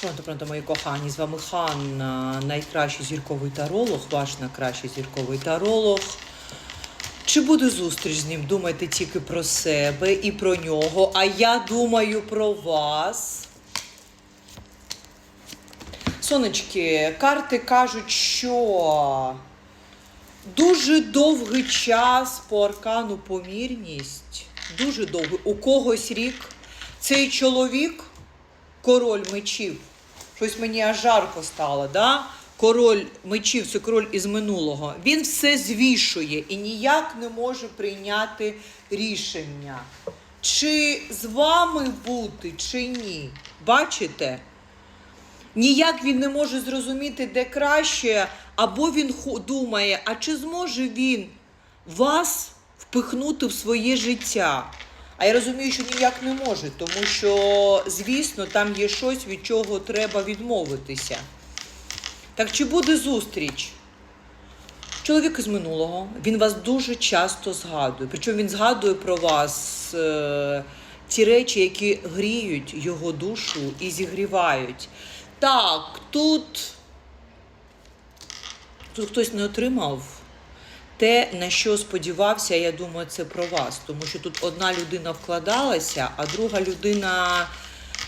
Пронто, пронто, мої кохані, з вами Ханна, найкращий зірковий таролог, ваш найкращий зірковий таролог. Чи буде зустріч з ним? Думайте тільки про себе і про нього, а я думаю про вас. Сонечки, карти кажуть, що дуже довгий час по аркану помірність, дуже довгий. У когось рік цей чоловік, король мечів, щось мені аж жарко стало, да? Король мечів, це король із минулого. Він все звішує і ніяк не може прийняти рішення. Чи з вами бути, чи ні. Бачите? Ніяк він не може зрозуміти, де краще, або він думає, а чи зможе він вас впихнути в своє життя? А я розумію, що ніяк не може, тому що, звісно, там є щось, від чого треба відмовитися. Так чи буде зустріч? Чоловік із минулого, він вас дуже часто згадує. Причому він згадує про вас е, ті речі, які гріють його душу і зігрівають. Так, тут, тут хтось не отримав те, на що сподівався, я думаю, це про вас. Тому що тут одна людина вкладалася, а друга людина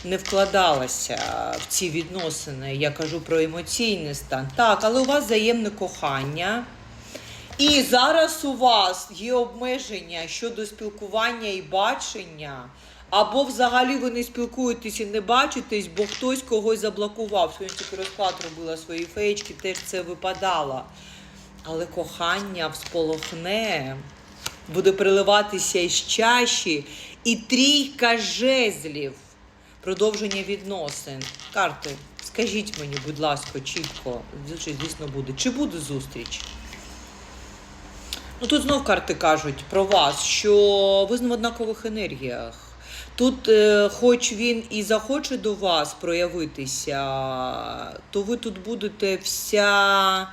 не вкладалася в ці відносини. Я кажу про емоційний стан. Так, але у вас взаємне кохання. І зараз у вас є обмеження щодо спілкування і бачення, або взагалі ви не спілкуєтесь і не бачитесь, бо хтось когось заблокував. Сьогодні тільки розклад робила свої феєчки, теж це випадало. Але кохання всполохне, буде переливатися із чаші, і трійка жезлів. Продовження відносин. Карти, скажіть мені, будь ласка, чітко, звісно, буде. Чи буде зустріч? Ну тут знов карти кажуть про вас, що ви в однакових енергіях. Тут, е, хоч він і захоче до вас проявитися, то ви тут будете вся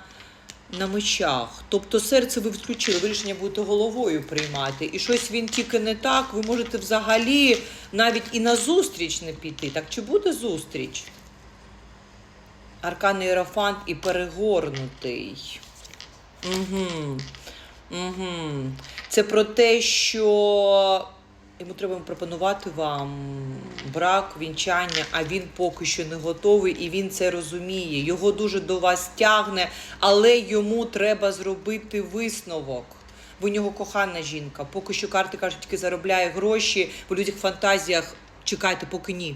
на мечах. Тобто серце ви включили, ви рішення будете головою приймати. І щось він тільки не так, ви можете взагалі навіть і на зустріч не піти. Так чи буде зустріч? Аркан Іерофант і перегорнутий. Угу. Угу. Це про те, що йому треба пропонувати вам брак, вінчання, а він поки що не готовий і він це розуміє. Його дуже до вас тягне, але йому треба зробити висновок. В у нього кохана жінка. Поки що карти кажуть, тільки заробляє гроші, по людях фантазіях чекайте, поки ні.